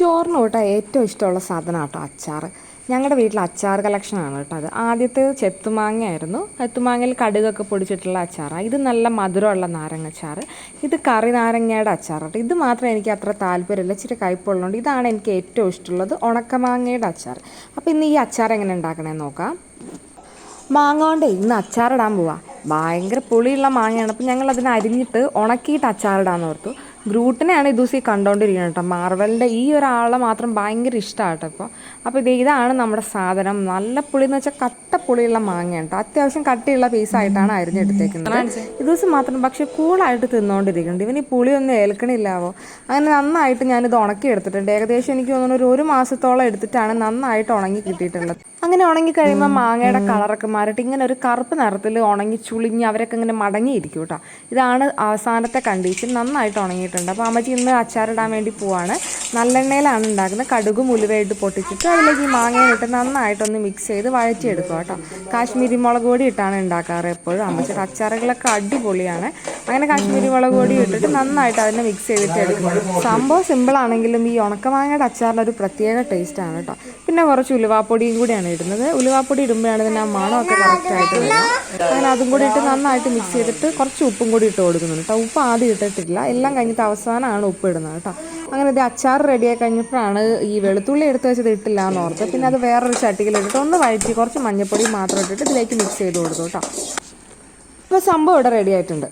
ചോറിന് കൂട്ടാൻ ഏറ്റവും ഇഷ്ടമുള്ള സാധനം കേട്ടോ അച്ചാർ ഞങ്ങളുടെ വീട്ടിൽ അച്ചാർ കളക്ഷനാണ് കേട്ടോ അത്. ആദ്യത്തെ ചെത്തുമാങ്ങയായിരുന്നു. ചെത്തുമാങ്ങയിൽ കടുകൊക്കെ പൊടിച്ചിട്ടുള്ള അച്ചാറാണ് ഇത് നല്ല മധുരമുള്ള നാരങ്ങ അച്ചാർ ഇത് കറി നാരങ്ങയുടെ അച്ചാർ കേട്ടോ. ഇത് മാത്രം എനിക്ക് അത്ര താല്പര്യമില്ല. ഇച്ചിരി കയ്പുള്ളതുകൊണ്ട് ഇതാണ് എനിക്ക് ഏറ്റവും ഇഷ്ടമുള്ളത് ഉണക്കമാങ്ങയുടെ അച്ചാർ അപ്പോൾ ഇന്ന് ഈ അച്ചാർ എങ്ങനെ ഉണ്ടാക്കണേ നോക്കാം. മാങ്ങ കൊണ്ട് ഇന്ന് അച്ചാറിടാൻ പോവാം. ഭയങ്കര പുളിയുള്ള മാങ്ങയാണ്. അപ്പോൾ ഞങ്ങൾ അതിനെ അരിഞ്ഞിട്ട് ഉണക്കിയിട്ട് അച്ചാറിടാമെന്ന് ഓർത്തു. ഗ്രൂട്ടിനെയാണ് ഇത് ദിവസം ഈ കണ്ടുകൊണ്ടിരിക്കുന്നത് കേട്ടോ. മാർവലിന്റെ ഈ ഒരാളെ മാത്രം ഭയങ്കര ഇഷ്ടമാണ് കേട്ടോ ഇപ്പോൾ അപ്പോൾ ഇത് ഇതാണ് നമ്മുടെ സാധനം. നല്ല പുളി എന്ന് വെച്ചാൽ കട്ട പുളിയുള്ള മാങ്ങ കേട്ടോ. അത്യാവശ്യം കട്ടിയുള്ള പീസായിട്ടാണ് അരിഞ്ഞെടുത്തേക്കുന്നത് ഇത് ദിവസം മാത്രം പക്ഷേ കൂളായിട്ട് തിന്നുകൊണ്ടിരിക്കുന്നുണ്ട് ഇവന് ഈ പുളിയൊന്നും ഏൽക്കണില്ലാവോ? അങ്ങനെ നന്നായിട്ട് ഞാനിത് ഉണക്കി എടുത്തിട്ടുണ്ട് ഏകദേശം എനിക്ക് തോന്നുന്നു ഒരു ഒരു മാസത്തോളം എടുത്തിട്ടാണ് നന്നായിട്ട് ഉണങ്ങി കിട്ടിയിട്ടുള്ളത്. അങ്ങനെ ഉണങ്ങി കഴിയുമ്പോൾ മാങ്ങയുടെ കളറൊക്കെ മാറിയിട്ട് ഇങ്ങനെ ഒരു കറുപ്പ് നിറത്തിൽ ഉണങ്ങി ചുളിഞ്ഞ് അവരൊക്കെ ഇങ്ങനെ മടങ്ങിയിരിക്കും കേട്ടോ. ഇതാണ് അവസാനത്തെ കണ്ടീഷൻ നന്നായിട്ട് ഉണങ്ങിയിട്ടുണ്ട്. അപ്പോൾ അമ്മച്ചി ഇന്ന് അച്ചാറിടാൻ വേണ്ടി പോവാണ്. നല്ലെണ്ണയിലാണ് ഉണ്ടാക്കുന്നത്. കടുകും ഉലുവയിട്ട് പൊട്ടിച്ചിട്ട് അതിലേക്ക് ഈ മാങ്ങയും ഇട്ട് നന്നായിട്ടൊന്ന് മിക്സ് ചെയ്ത് വഴച്ചെടുക്കുക കേട്ടോ. കാശ്മീരി മുളക് പൊടി ഇട്ടാണ് ഉണ്ടാക്കാറ് എപ്പോഴും. അമ്മച്ചിയുടെ അച്ചാറുകളൊക്കെ അടിപൊളിയാണ്. അങ്ങനെ കാശ്മീരി മുളക് പൊടി ഇട്ടിട്ട് നന്നായിട്ട് അതിനെ മിക്സ് ചെയ്തിട്ട് എടുക്കും. സംഭവം സിമ്പിളാണെങ്കിലും ഈ ഉണക്കമാങ്ങയുടെ അച്ചാറിന്റെ ഒരു പ്രത്യേക ടേസ്റ്റ് ആണ് കേട്ടോ. പിന്നെ കുറച്ച് ഉലുവാപ്പൊടിയും കൂടിയാണ് ഇടുന്നത്. ഉലുവാപ്പൊടി ഇടുമ്പോഴാണ് ഇതിന്റെ ആ മണമൊക്കെ കറക്റ്റായിട്ട് വരുന്നത് അങ്ങനെ അതും കൂടി ഇട്ട് നന്നായിട്ട് മിക്സ് ചെയ്തിട്ട് കുറച്ച് ഉപ്പും കൂടി ഇട്ട് കൊടുക്കുന്നുണ്ട് കേട്ടോ. ഉപ്പ് ആദ്യം ഇട്ടിട്ടില്ല. എല്ലാം കഴിഞ്ഞിട്ട് അവസാനമാണ് ഉപ്പ് ഇടുന്നത് കേട്ടോ. അങ്ങനെ ഇത് അച്ചാർ റെഡിയായി കഴിഞ്ഞപ്പോഴാണ് ഈ വെളുത്തുള്ളി എടുത്ത് വെച്ചത് ഇട്ടില്ല എന്ന് ഓർത്ത് പിന്നെ അത് വേറൊരു ചട്ടിയിലിട്ടിട്ട് ഒന്ന് വഴറ്റി കുറച്ച് മഞ്ഞപ്പൊടി മാത്രം ഇട്ടിട്ട് ഇതിലേക്ക് മിക്സ് ചെയ്ത് കൊടുത്തു കേട്ടോ. അപ്പോൾ സംഭവം ഇവിടെ റെഡി ആയിട്ടുണ്ട്.